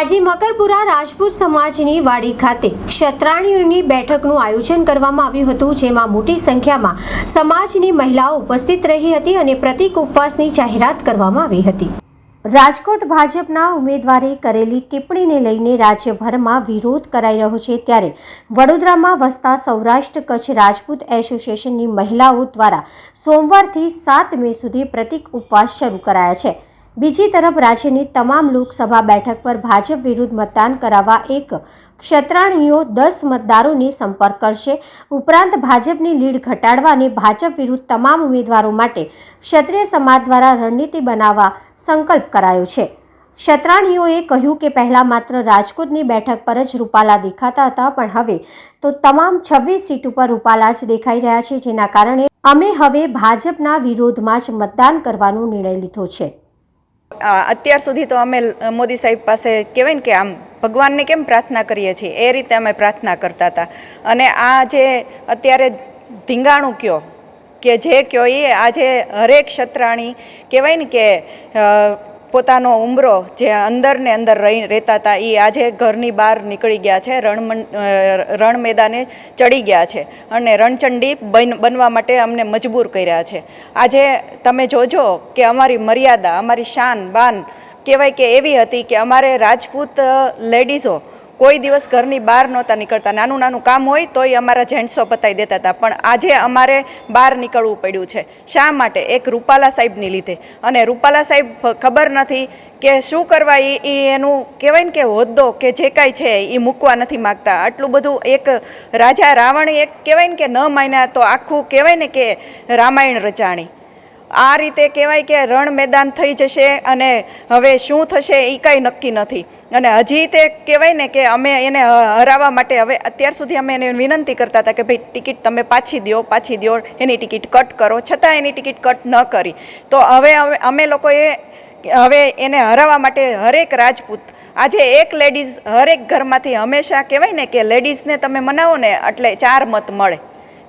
આજે મકરપુરા રાજપૂત સમાજની વાડી ખાતે ક્ષત્રાણીઓની બેઠકનું આયોજન કરવામાં આવ્યું હતું, જેમાં મોટી સંખ્યામાં સમાજની મહિલાઓ ઉપસ્થિત રહી હતી અને પ્રતિક ઉપવાસની જાહેરાત કરવામાં આવી હતી. રાજકોટ ભાજપના ઉમેદવારે કરેલી ટિપ્પણીને લઈને રાજ્યભરમાં વિરોધ કરાઈ રહ્યો છે, ત્યારે વડોદરામાં વસતા સૌરાષ્ટ્ર કચ્છ રાજપૂત એસોસિએશનની મહિલાઓ દ્વારા સોમવારથી સાત મે સુધી પ્રતિક ઉપવાસ શરૂ કરાયા છે. બીજી તરફ રાજ્યની તમામ લોકસભા બેઠક પર ભાજપ વિરુદ્ધ મતદાન કરાવવા એક ક્ષત્રાણીઓ દસ મતદારોની સંપર્ક કરશે. ઉપરાંત ભાજપની લીડ ઘટાડવા અને ભાજપ વિરુદ્ધ તમામ ઉમેદવારો માટે ક્ષત્રિય સમાજ દ્વારા રણનીતિ બનાવવા સંકલ્પ કરાયો છે. ક્ષત્રાણીઓએ કહ્યું કે પહેલા માત્ર રાજકોટની બેઠક પર જ રૂપાલા દેખાતા હતા, પણ હવે તો તમામ છવ્વીસ સીટ ઉપર રૂપાલા જ દેખાઈ રહ્યા છે, જેના કારણે અમે હવે ભાજપના વિરોધમાં જ મતદાન કરવાનો નિર્ણય લીધો છે. અત્યાર સુધી તો અમે મોદી સાહેબ પાસે કહેવાય ને કે આમ ભગવાનને કેમ પ્રાર્થના કરીએ છીએ? એ રીતે અમે પ્રાર્થના કરતા હતા. અને આ જે અત્યારે ધીંગાણું કયો, કે જે કયો એ આજે હરેક ક્ષત્રાણી કહેવાય ને કે પોતાનો ઉંબરો જે અંદર ને અંદર રહી રહેતા હતા એ આજે ઘરની બહાર નીકળી ગયા છે રણ રણ મેદાને ચડી ગયા છે અને રણચંડી બન, બનવા માટે અમને મજબૂર કર્યા છે. આજે તમે જોજો કે અમારી મર્યાદા, અમારી શાન, બાન કહેવાય કે એવી હતી કે અમારે રાજપૂત લેડીઝો કોઈ દિવસ ઘરની બહાર નહોતા નીકળતા. નાનું નાનું કામ હોય તોય અમારા જેન્ટ્સો પતાવી દેતા હતા. પણ આજે અમારે બહાર નીકળવું પડ્યું છે. શા માટે? એક રૂપાલા સાહેબની લીધે. અને રૂપાલા સાહેબ ખબર નથી કે શું કરવા એ એનું કહેવાય ને કે હોદ્દો કે જે કાંઈ છે એ મૂકવા નથી માગતા. આટલું બધું એક રાજા રાવણ એક કહેવાય ને કે ન માન્યા તો આખું કહેવાય ને કે રામાયણ રચાણી. આ રીતે કહેવાય કે રણ મેદાન થઈ જશે અને હવે શું થશે એ કાંઈ નક્કી નથી. અને હજી તે કહેવાય ને કે અમે એને હરાવવા માટે હવે અત્યાર સુધી અમે એને વિનંતી કરતા હતા કે ભાઈ ટિકિટ તમે પાછી દો પાછી દો એની ટિકિટ કટ કરો. છતાં એની ટિકિટ કટ ન કરી. તો હવે અમે લોકોએ હવે એને હરાવવા માટે હરેક રાજપૂત, આજે એક લેડીઝ હરેક ઘરમાંથી હંમેશા કહેવાય ને કે લેડીઝને તમે મનાવો ને એટલે ચાર મત મળે.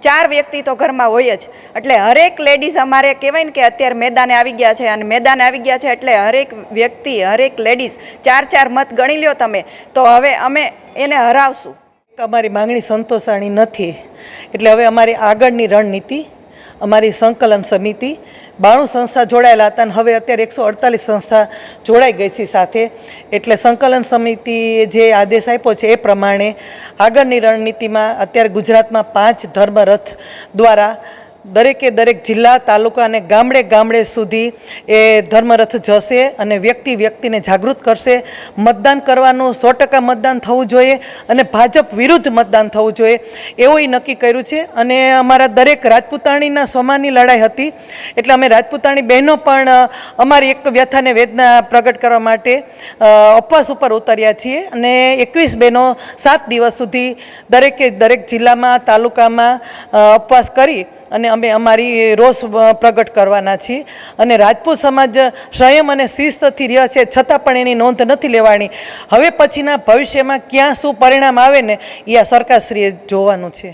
ચાર વ્યક્તિ તો ઘરમાં હોય જ. એટલે હરેક લેડીઝ અમારે કહેવાય ને કે અત્યારે મેદાને આવી ગયા છે અને મેદાને આવી ગયા છે એટલે હરેક વ્યક્તિ, હરેક લેડીઝ ચાર ચાર મત ગણી લ્યો તમે. તો હવે અમે એને હરાવશું. અમારી માંગણી સંતોષાણી નથી. એટલે હવે અમારી આગળની રણનીતિ અમારી સંકલન સમિતિ બાણું સંસ્થા જોડાયેલા હતા અને હવે અત્યારે એકસો અડતાલીસ સંસ્થા જોડાઈ ગઈ છે સાથે. એટલે સંકલન સમિતિએ જે આદેશ આપ્યો છે એ પ્રમાણે આગળની રણનીતિમાં અત્યારે ગુજરાતમાં પાંચ ધર્મરથ દ્વારા દરેકે દરેક જિલ્લા, તાલુકા અને ગામડે ગામડે સુધી એ ધર્મરથ જશે અને વ્યક્તિ વ્યક્તિને જાગૃત કરશે. મતદાન કરવાનું સો ટકા મતદાન થવું જોઈએ અને ભાજપ વિરુદ્ધ મતદાન થવું જોઈએ. એવું નક્કી કર્યું છે અને અમારા દરેક રાજપૂતાણીના સ્વમાનની લડાઈ હતી. એટલે અમે રાજપૂતાણી બહેનો પણ અમારી એક વ્યથાને વેદના પ્રગટ કરવા માટે ઉપવાસ ઉપર ઉતર્યા છીએ અને એકવીસ બહેનો સાત દિવસ સુધી દરેકે દરેક જિલ્લામાં, તાલુકામાં ઉપવાસ કરી અને અમે અમારી રોષ પ્રગટ કરવાના છીએ. અને રાજપૂત સમાજ સંયમ અને શિસ્તથી રહ્યા છે, છતાં પણ એની નોંધ નથી લેવાની હવે પછીના ભવિષ્યમાં ક્યાં શું પરિણામ આવે ને, એ આ સરકારશ્રીએ જોવાનું છે.